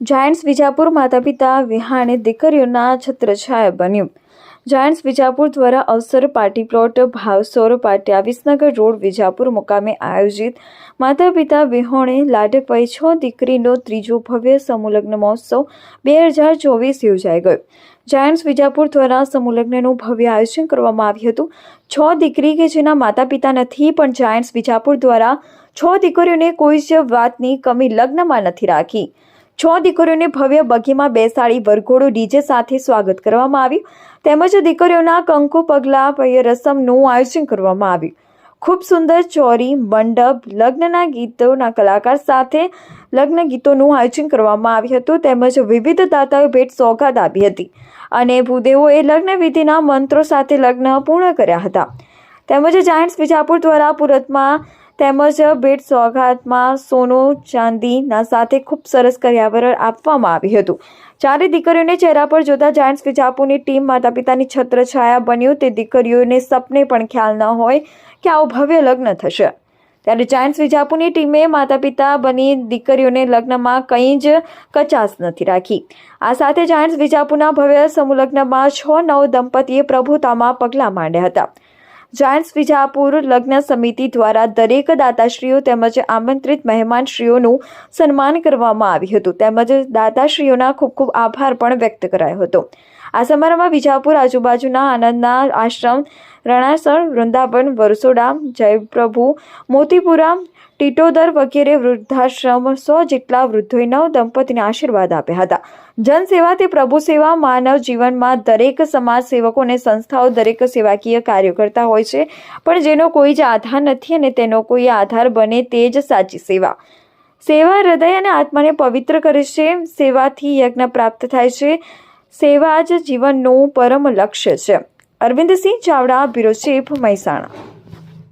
Giants Vijapur માતા પિતા વિહાણે દીકરીઓના છત્રછાયા બન્યું. જાયન્ટ્સ વિજાપુર દ્વારા અવસર પાર્ટી પ્લોટ ભાવસોર પાટિયા વિસનગર રોડ વિજાપુર મુકામે આયોજિત. માતા પિતા વિહોણે લાડકભાઈ છ દીકરીનો ત્રીજો ભવ્ય સમૂહલગ્ન મહોત્સવ બે હજાર ચોવીસ યોજાઈ ગયો. જાયન્ટ્સ વિજાપુર દ્વારા સમૂહલગ્નનું ભવ્ય આયોજન કરવામાં આવ્યું હતું. છ દીકરી કે જેના માતા પિતા નથી, પણ જાયન્ટ્સ વિજાપુર દ્વારા છ દીકરીઓને કોઈ જ વાતની કમી લગ્નમાં નથી રાખી. છ દીકરીઓને ભવ્ય બગીમાં બેસાડી વરઘોડો ડીજે સાથે સ્વાગત કરવામાં આવ્યું. તેમજ દીકરીઓના કંકુ પગલા ભય રસમનું આયોજન કરવામાં આવ્યું. ખૂબ સુંદર ચોરી, મંડપ, લગ્નના ગીતોના કલાકાર સાથે લગ્ન ગીતોનું આયોજન કરવામાં આવ્યું હતું. તેમજ વિવિધ દાતાઓએ ભેટ સોગાદ આપી હતી અને ભૂદેવોએ લગ્ન વિધિના મંત્રો સાથે લગ્ન પૂર્ણ કર્યા હતા. તેમજ જાયન્ટ્સ વિજાપુર દ્વારા પુરતમાં તેમજ ભેટ સોગાતમાં સોનું ચાંદીના સાથે ખૂબ સરસ કર્યાવરણ આપવામાં આવ્યું હતું. ચારે દીકરીઓને ચહેરા પર જોતા જાયન્ટ્સ વિજાપુરની ટીમ માતા પિતાની છત્રછાયા બન્યું તે દીકરીઓને સપને પણ ખ્યાલ ન હોય કે આવું ભવ્ય લગ્ન થશે. ત્યારે જાયન્ટ્સ વિજાપુરની ટીમે માતા પિતા બની દીકરીઓને લગ્નમાં કંઈ જ કચાશ નથી રાખી. આ સાથે જાયન્ટ્સ વિજાપુરના ભવ્ય સમૂહલગ્નમાં છ નવ દંપતીએ પ્રભુતામાં પગલાં માંડ્યા હતા. જાયન્ટ્સ વિજાપુર લગ્ન સમિતિ દ્વારા દરેક દાતાશ્રીઓ તેમજ આમંત્રિત મહેમાનશ્રીઓનું સન્માન કરવામાં આવ્યું હતું. તેમજ દાતાશ્રીઓના ખૂબ ખૂબ આભાર પણ વ્યક્ત કરાયો હતો. આ સમારોહમાં વિજાપુર આજુબાજુના આનંદના આશ્રમ રણાસર વૃંદાવન વરસોડા જયપ્રભુ મોતીપુરા ટીટોદર વગેરે વૃદ્ધાશ્રમ સો જેટલા વૃદ્ધોએ નવ દંપતીને આશીર્વાદ આપ્યા હતા. જનસેવા તે પ્રભુ સેવા, માનવ જીવનમાં દરેક સમાજ સેવકો અને સંસ્થાઓ, દરેક સેવાકીય કાર્યો કરતા હોય છે, પણ જેનો કોઈ જ આધાર નથી અને તેનો કોઈ આધાર બને તે જ સાચી સેવા. સેવા હૃદય અને આત્માને પવિત્ર કરે છે, સેવાથી યજ્ઞ પ્રાપ્ત થાય છે, સેવા જ જીવનનું પરમ લક્ષ્ય છે. Arvindsinh Chavda bureau chief Mehsana